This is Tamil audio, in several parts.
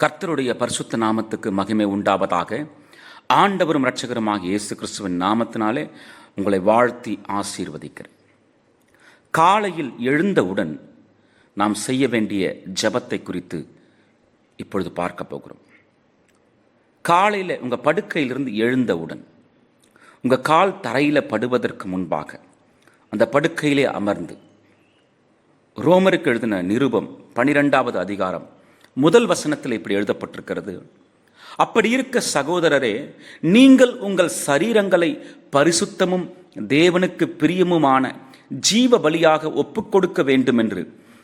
கர்த்தருடைய பரிசுத்த நாமத்துக்கு மகிமை உண்டாவதாக. ஆண்டவரும் இரட்சகருமாக இயேசு கிறிஸ்துவின் நாமத்தினாலே உங்களை வாழ்த்தி ஆசீர்வதிக்கிறேன். காலையில் எழுந்தவுடன் நாம் செய்ய வேண்டிய ஜெபத்தை குறித்து இப்பொழுது பார்க்க போகிறோம். காலையில் உங்கள் படுக்கையிலிருந்து எழுந்தவுடன் உங்கள் கால் தரையில் படுவதற்கு முன்பாக அந்த படுக்கையிலே அமர்ந்து ரோமருக்கு எழுதின நிருபம் பனிரெண்டாவது அதிகாரம் முதல் வசனத்தில் இப்படி எழுதப்பட்டிருக்கிறது. அப்படி இருக்க சகோதரரே நீங்கள் உங்கள் சரீரங்களை பரிசுத்தமும் தேவனுக்கு பிரியமுமான ஜீவ பலியாக ஒப்புக்கொடுக்க வேண்டுமென்று வேண்டும் என்று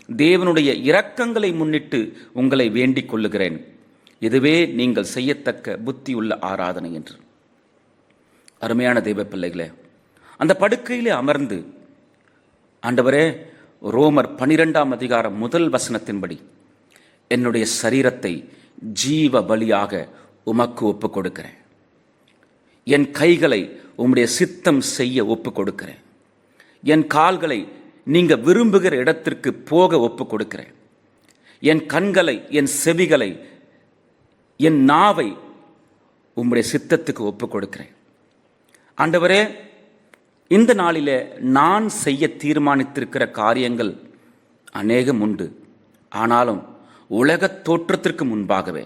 தேவனுடைய இரக்கங்களை முன்னிட்டு உங்களை வேண்டிக் கொள்ளுகிறேன். இதுவே நீங்கள் செய்யத்தக்க புத்தியுள்ள ஆராதனை என்று. அருமையான தெய்வ பிள்ளைகளே அந்த படுக்கையிலே அமர்ந்து ஆண்டவரே ரோமர் பனிரெண்டாம் அதிகாரம் முதல் வசனத்தின்படி என்னுடைய சரீரத்தை ஜீவ பலியாக உமக்கு ஒப்பு கொடுக்கிறேன் என் கைகளை உம்முடைய சித்தம் செய்ய ஒப்பு கொடுக்கிறேன் என் கால்களை நீங்கள் விரும்புகிற இடத்திற்கு போக ஒப்பு கொடுக்கிறேன் என் கண்களை என் செவிகளை என் நாவை உம்முடைய சித்தத்துக்கு ஒப்பு கொடுக்கிறேன் ஆண்டவரே இந்த நாளில் நான் செய்ய தீர்மானித்திருக்கிற காரியங்கள் அநேகம் உண்டு. ஆனாலும் உலகத் தோற்றத்திற்கு முன்பாகவே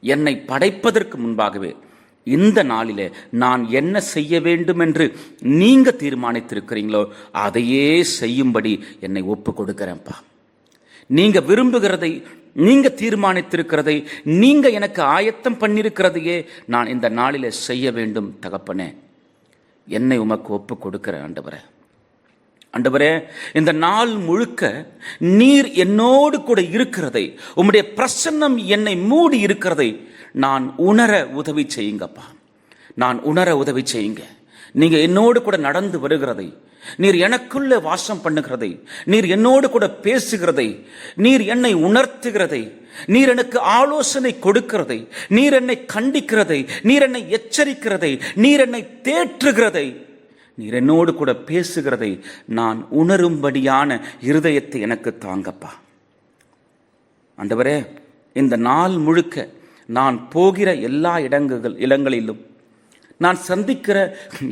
என்னை படைப்பதற்கு முன்பாகவே இந்த நாளிலே நான் என்ன செய்ய வேண்டும் என்று நீங்க தீர்மானித்திருக்கிறீங்களோ அதையே செய்யும்படி என்னை ஒப்பு கொடுக்கிறேன்ப்பா நீங்க விரும்புகிறதை நீங்க தீர்மானித்திருக்கிறதை நீங்க எனக்கு ஆயத்தம் பண்ணியிருக்கிறதையே நான் இந்த நாளில் செய்ய வேண்டும் தகப்பனே. என்னை உமக்கு ஒப்பு கொடுக்கிறேன் ஆண்டவரை. அண்டவரே இந்த நாள் முழுக்க நீர் என்னோடு கூட இருக்கிறதை உம்முடைய பிரசன்னம் என்னை மூடி இருக்கிறதை நான் உணர உதவி செய்யுங்கப்பா. நான் உணர உதவி செய்யுங்க. நீங்க என்னோடு கூட நடந்து வருகிறதை நீர் எனக்குள்ள வாசம் பண்ணுகிறதை நீர் என்னோடு கூட பேசுகிறதை நீர் என்னை உணர்த்துகிறதை நீர் எனக்கு ஆலோசனை கொடுக்கிறதை நீர் என்னை கண்டிக்கிறதை நீர் என்னை எச்சரிக்கிறதை நீர் என்னை தேற்றுகிறதை நீர் என்னோடு கூட பேசுகிறதை நான் உணரும்படியான இருதயத்தை எனக்கு தாங்கப்பா. ஆண்டவரே இந்த நாள் முழுக்க நான் போகிற எல்லா இடங்கள் இடங்களிலும் நான் சந்திக்கிற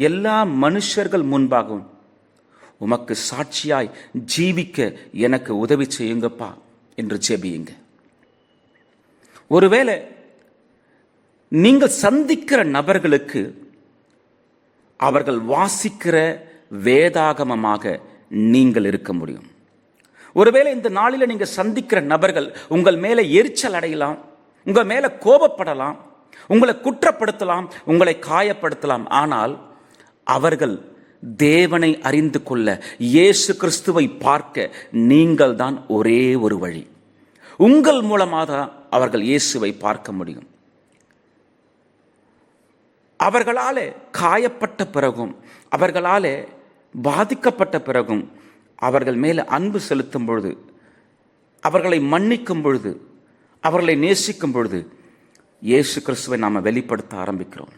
எல்லா மனுஷர்கள் முன்பாகவும் உமக்கு சாட்சியாய் ஜீவிக்க எனக்கு உதவி செய்யுங்கப்பா என்று ஜெபியுங்க. ஒருவேளை நீங்கள் சந்திக்கிற நபர்களுக்கு அவர்கள் வாசிக்கிற வேதாகமமாக நீங்கள் இருக்க முடியும். ஒருவேளை இந்த நாளில் நீங்கள் சந்திக்கிற நபர்கள் உங்கள் மேலே எரிச்சல் அடையலாம் உங்கள் மேலே கோபப்படலாம் உங்களை குற்றப்படுத்தலாம் உங்களை காயப்படுத்தலாம். ஆனால் அவர்கள் தேவனை அறிந்து கொள்ள இயேசு கிறிஸ்துவை பார்க்க நீங்கள் தான் ஒரே ஒரு வழி. உங்கள் மூலமாக தான் அவர்கள் இயேசுவை பார்க்க முடியும். அவர்களாலே காயப்பட்ட பிறகும் அவர்களாலே பாதிக்கப்பட்ட பிறகும் அவர்கள் மேலே அன்பு செலுத்தும் பொழுது அவர்களை மன்னிக்கும் பொழுது அவர்களை நேசிக்கும் பொழுது இயேசு கிறிஸ்துவை நாம் வெளிப்படுத்த ஆரம்பிக்கிறோம்.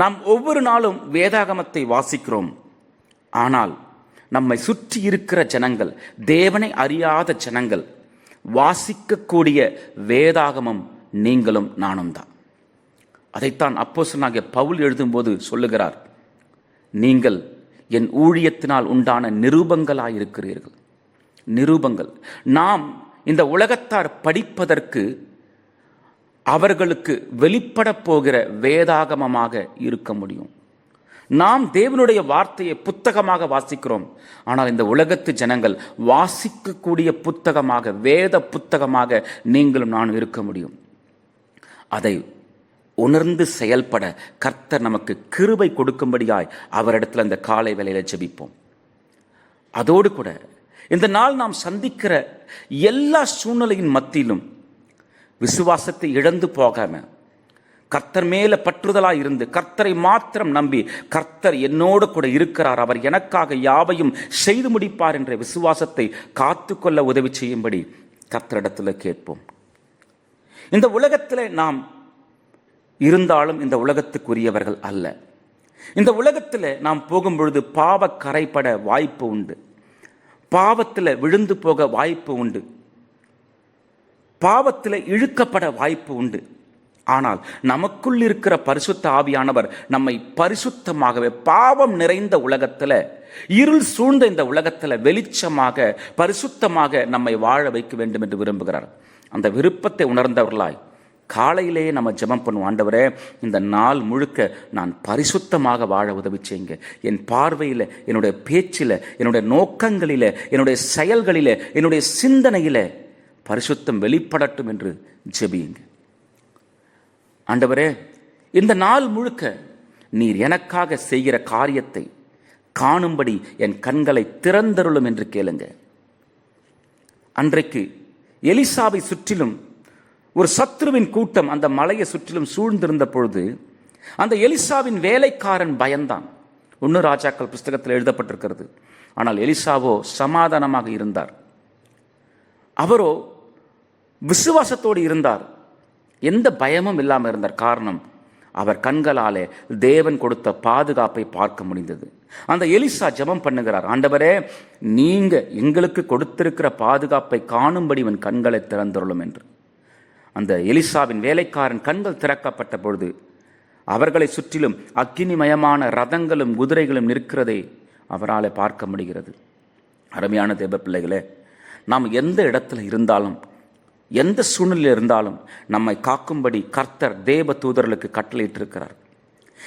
நாம் ஒவ்வொரு நாளும் வேதாகமத்தை வாசிக்கிறோம். ஆனால் நம்மை சுற்றி இருக்கிற ஜனங்கள் தேவனை அறியாத ஜனங்கள் வாசிக்கக்கூடிய வேதாகமம் நீங்களும் நானும் தான். அதைத்தான் அப்போசனாகிய பவுல் எழுதும்போது சொல்லுகிறார் நீங்கள் என் ஊழியத்தினால் உண்டான நிரூபங்களாயிருக்கிறீர்கள். நிரூபங்கள். நாம் இந்த உலகத்தார் படிப்பதற்கு அவர்களுக்கு வெளிப்பட போகிற வேதாகமமாக இருக்க முடியும். நாம் தேவனுடைய வார்த்தையை புத்தகமாக வாசிக்கிறோம். ஆனால் இந்த உலகத்து ஜனங்கள் வாசிக்கக்கூடிய புத்தகமாக வேத புத்தகமாக நீங்களும் நான் இருக்க முடியும். அதை உணர்ந்து செயல்பட கர்த்தர் நமக்கு கிருபை கொடுக்கும்படியாய் அவரிடத்தில் அந்த காலை வேலையில் ஜெபிப்போம். அதோடு கூட இந்த நாள் நாம் சந்திக்கிற எல்லா சூழ்நிலையின் மத்தியிலும் விசுவாசத்தை இழந்து போகாமல் கர்த்தர் மேலே பற்றுதலாக இருந்து கர்த்தரை மாத்திரம் நம்பி கர்த்தர் என்னோடு கூட இருக்கிறார் அவர் எனக்காக யாவையும் செய்து முடிப்பார் என்ற விசுவாசத்தை காத்துக்கொள்ள உதவி செய்யும்படி கர்த்தரிடத்தில் கேட்போம். இந்த உலகத்தில் நாம் இருந்தாலும் இந்த உலகத்துக்குரியவர்கள் அல்ல. இந்த உலகத்தில் நாம் போகும் பொழுது பாவ கரைப்பட வாய்ப்பு உண்டு. பாவத்தில் விழுந்து போக வாய்ப்பு உண்டு. பாவத்தில் இழுக்கப்பட வாய்ப்பு உண்டு. ஆனால் நமக்குள் இருக்கிற பரிசுத்த ஆவியானவர் நம்மை பரிசுத்தமாகவே பாவம் நிறைந்த உலகத்தில் இருள் சூழ்ந்த இந்த உலகத்தில் வெளிச்சமாக பரிசுத்தமாக நம்மை வாழ வைக்க வேண்டும் என்று விரும்புகிறார். அந்த விருப்பத்தை உணர்ந்தவர்களாய் காலையிலேயே நம்ம ஜெபம் பண்ணுவோம். ஆண்டவரே இந்த நாள் முழுக்க நான் பரிசுத்தமாக வாழ உதவி செய்யுங்க என் பார்வையில் என்னுடைய பேச்சில் என்னுடைய நோக்கங்களில் என்னுடைய செயல்களில் என்னுடைய சிந்தனையில் பரிசுத்தம் வெளிப்படட்டும் என்று ஜெபியுங்க. ஆண்டவரே இந்த நாள் முழுக்க நீர் எனக்காக செய்கிற காரியத்தை காணும்படி என் கண்களை திறந்தருளும் என்று கேளுங்க. அன்றைக்கு எலிசாவை சுற்றிலும் ஒரு சத்ருவின் கூட்டம் அந்த மலையை சுற்றிலும் சூழ்ந்திருந்த பொழுது அந்த எலிசாவின் வேலைக்காரன் பயந்தான். ஒன்று ராஜாக்கள் புஸ்தகத்தில் எழுதப்பட்டிருக்கிறது. ஆனால் எலிசாவோ சமாதானமாக இருந்தார். அவரோ விசுவாசத்தோடு இருந்தார். எந்த பயமும் இல்லாமல் இருந்தார். காரணம் அவர் கண்களாலே தேவன் கொடுத்த பாதுகாப்பை பார்க்க முடிந்தது. அந்த எலிசா ஜெபம் பண்ணுகிறார். ஆண்டவரே நீங்க எங்களுக்கு கொடுத்திருக்கிற பாதுகாப்பை காணும்படி இவன் கண்களை திறந்துள்ளோம் என்று. அந்த எலிசாவின் வேலைக்காரன் கண்கள் திறக்கப்பட்ட பொழுது அவர்களை சுற்றிலும் அக்கினிமயமான ரதங்களும் குதிரைகளும் நிற்கிறதை அவரால் பார்க்க முடிகிறது. அருமையான தேவ பிள்ளைகளே நாம் எந்த இடத்துல இருந்தாலும் எந்த சூழ்நிலையில் இருந்தாலும் நம்மை காக்கும்படி கர்த்தர் தேவ தூதர்களுக்கு கட்டளையிட்டிருக்கிறார்.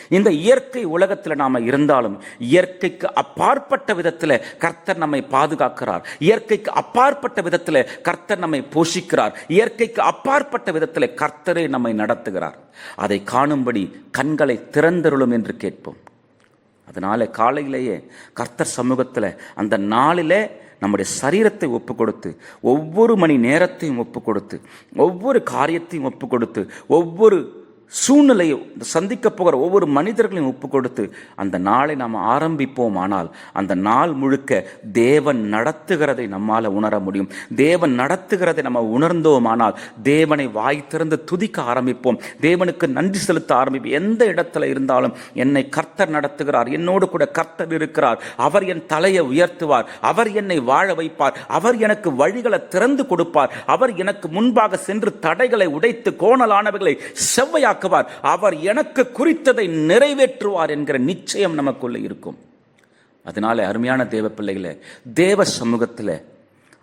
இந்த இயற்கை உலகத்தில் நாம் இருந்தாலும் இயற்கைக்கு அப்பாற்பட்ட விதத்தில் கர்த்தர் நம்மை பாதுகாக்கிறார். இயற்கைக்கு அப்பாற்பட்ட விதத்தில் கர்த்தர் நம்மை போஷிக்கிறார். இயற்கைக்கு அப்பாற்பட்ட விதத்தில் கர்த்தரே நம்மை நடத்துகிறார். அதை காணும்படி கண்களை திறந்தருளும் என்று கேட்போம். அதனால காலையிலேயே கர்த்தர் சமூகத்தில் அந்த நாளிலே நம்முடைய சரீரத்தை ஒப்பு கொடுத்து ஒவ்வொரு மணி நேரத்தையும் ஒப்பு கொடுத்து ஒவ்வொரு காரியத்தையும் ஒப்பு கொடுத்து ஒவ்வொரு சூழ்நிலையை சந்திக்க போகிற ஒவ்வொரு மனிதர்களையும் ஒப்பு கொடுத்து அந்த நாளை நாம் ஆரம்பிப்போம் ஆனால் அந்த நாள் முழுக்க தேவன் நடத்துகிறதை நம்மால் உணர முடியும். தேவன் நடத்துகிறதை நம்ம உணர்ந்தோமானால் தேவனை வாய் திறந்து துதிக்க ஆரம்பிப்போம். தேவனுக்கு நன்றி செலுத்த ஆரம்பிப்போம். எந்த இடத்துல இருந்தாலும் என்னை கர்த்தர் நடத்துகிறார் என்னோடு கூட கர்த்தர் இருக்கிறார். அவர் என் தலையை உயர்த்துவார் அவர் என்னை வாழ வைப்பார் அவர் எனக்கு வழிகளை திறந்து கொடுப்பார் அவர் எனக்கு முன்பாக சென்று தடைகளை உடைத்து கோணலானவைகளை செவ்வையாக ஆக்குவார் அவர் எனக்கு குறித்ததை நிறைவேற்றுவார் என்கிற நிச்சயம் நமக்குள்ள இருக்கும். அதனால அருமையான தேவ பிள்ளைகளை தேவ சமூகத்தில்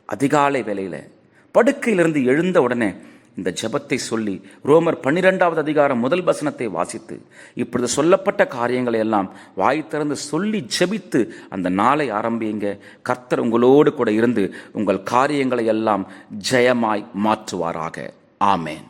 அதிகாலை வேலையில் படுக்கையிலிருந்து எழுந்த உடனே இந்த ஜெபத்தை சொல்லி ரோமர் பன்னிரெண்டாவது அதிகாரம் முதல் வசனத்தை வாசித்து இப்பொழுது சொல்லப்பட்ட காரியங்களை எல்லாம் வாய் திறந்து சொல்லி ஜெபித்து அந்த நாளை ஆரம்பிங்க கர்த்தர் உங்களோடு கூட இருந்து உங்கள் காரியங்களை எல்லாம் ஜெயமாய் மாற்றுவாராக. ஆமேன்.